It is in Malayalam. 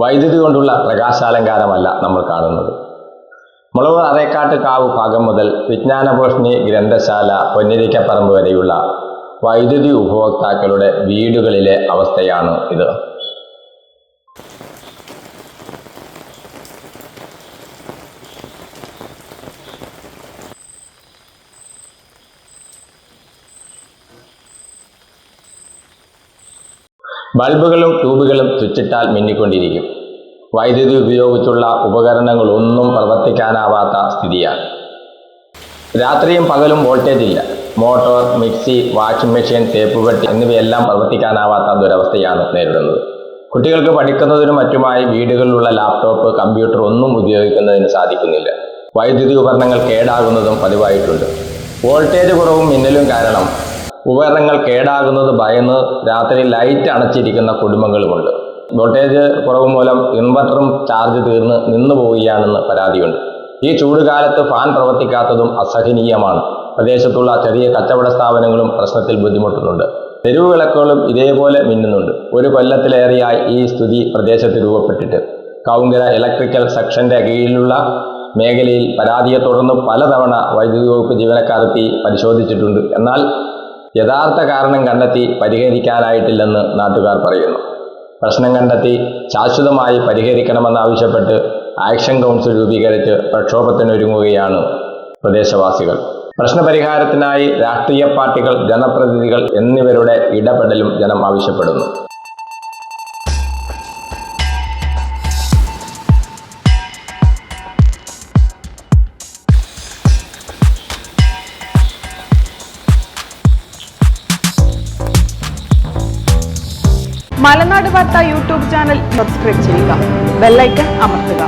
വൈദ്യുതി കൊണ്ടുള്ള പ്രകാശാലങ്കാരമല്ല നമ്മൾ കാണുന്നത്. മുളവ് അറേക്കാട്ട് കാവ് ഭാഗം മുതൽ വിജ്ഞാനപോഷിണി ഗ്രന്ഥശാല പൊന്നിരിക്കപ്പറമ്പ് വരെയുള്ള വൈദ്യുതി ഉപഭോക്താക്കളുടെ വീടുകളിലെ അവസ്ഥയാണ് ഇത്. ബൾബുകളും ട്യൂബുകളും സ്വിച്ചിട്ടാൽ മിന്നിക്കൊണ്ടിരിക്കും. വൈദ്യുതി ഉപയോഗിച്ചുള്ള ഉപകരണങ്ങളൊന്നും പ്രവർത്തിക്കാനാവാത്ത സ്ഥിതിയാണ്. രാത്രിയും പകലും വോൾട്ടേജ് ഇല്ല. മോട്ടോർ മിക്സി വാഷിംഗ് മെഷീൻ തേപ്പുപെട്ടി എന്നിവയെല്ലാം പ്രവർത്തിക്കാനാവാത്ത ദുരവസ്ഥയാണ് നേരിടുന്നത്. കുട്ടികൾക്ക് പഠിക്കുന്നതിനും മറ്റുമായി വീടുകളിലുള്ള ലാപ്ടോപ്പ് കമ്പ്യൂട്ടർ ഒന്നും ഉപയോഗിക്കുന്നതിന് സാധിക്കുന്നില്ല. വൈദ്യുതി ഉപകരണങ്ങൾ കേടാകുന്നതും പതിവായിട്ടുണ്ട്. വോൾട്ടേജ് കുറവും മിന്നലും കാരണം ഉപകരണങ്ങൾ കേടാകുന്നത് ഭയന്ന് രാത്രി ലൈറ്റ് അണച്ചിരിക്കുന്ന കുടുംബങ്ങളുമുണ്ട്. വോൾട്ടേജ് കുറവ് മൂലം ഇൻവെർട്ടറും ചാർജ് തീർന്ന് നിന്നു പോവുകയാണെന്ന് പരാതിയുണ്ട്. ഈ ചൂടുകാലത്ത് ഫാൻ പ്രവർത്തിക്കാത്തതും അസഹനീയമാണ്. പ്രദേശത്തുള്ള ചെറിയ കച്ചവട സ്ഥാപനങ്ങളും പ്രശ്നത്തിൽ ബുദ്ധിമുട്ടുന്നുണ്ട്. തെരുവ് വിളക്കുകളും ഇതേപോലെ മിന്നുന്നുണ്ട്. ഒരു കൊല്ലത്തിലേറെയായി ഈ സ്ഥിതി പ്രദേശത്ത് രൂപപ്പെട്ടിട്ട്. കൗങ്കര ഇലക്ട്രിക്കൽ സെക്ഷന്റെ കീഴിലുള്ള മേഖലയിൽ പരാതിയെ തുടർന്ന് പലതവണ വൈദ്യുതി വകുപ്പ് ജീവനക്കാർ എത്തി പരിശോധിച്ചിട്ടുണ്ട്. എന്നാൽ യഥാർത്ഥ കാരണം കണ്ടെത്തി പരിഹരിക്കാനായിട്ടില്ലെന്ന് നാട്ടുകാർ പറയുന്നു. പ്രശ്നം കണ്ടെത്തി ശാശ്വതമായി പരിഹരിക്കണമെന്നാവശ്യപ്പെട്ട് ആക്ഷൻ കൗൺസിൽ രൂപീകരിച്ച് പ്രക്ഷോഭത്തിനൊരുങ്ങുകയാണ് പ്രദേശവാസികൾ. പ്രശ്നപരിഹാരത്തിനായി രാഷ്ട്രീയ പാർട്ടികൾ ജനപ്രതിനിധികൾ എന്നിവരുടെ ഇടപെടലും ജനം ആവശ്യപ്പെടുന്നു. മലനാട് വാർത്ത യൂട്യൂബ് ചാനൽ സബ്സ്ക്രൈബ് ചെയ്യുക. ബെല്ലൈക്കൺ അമർത്തുക.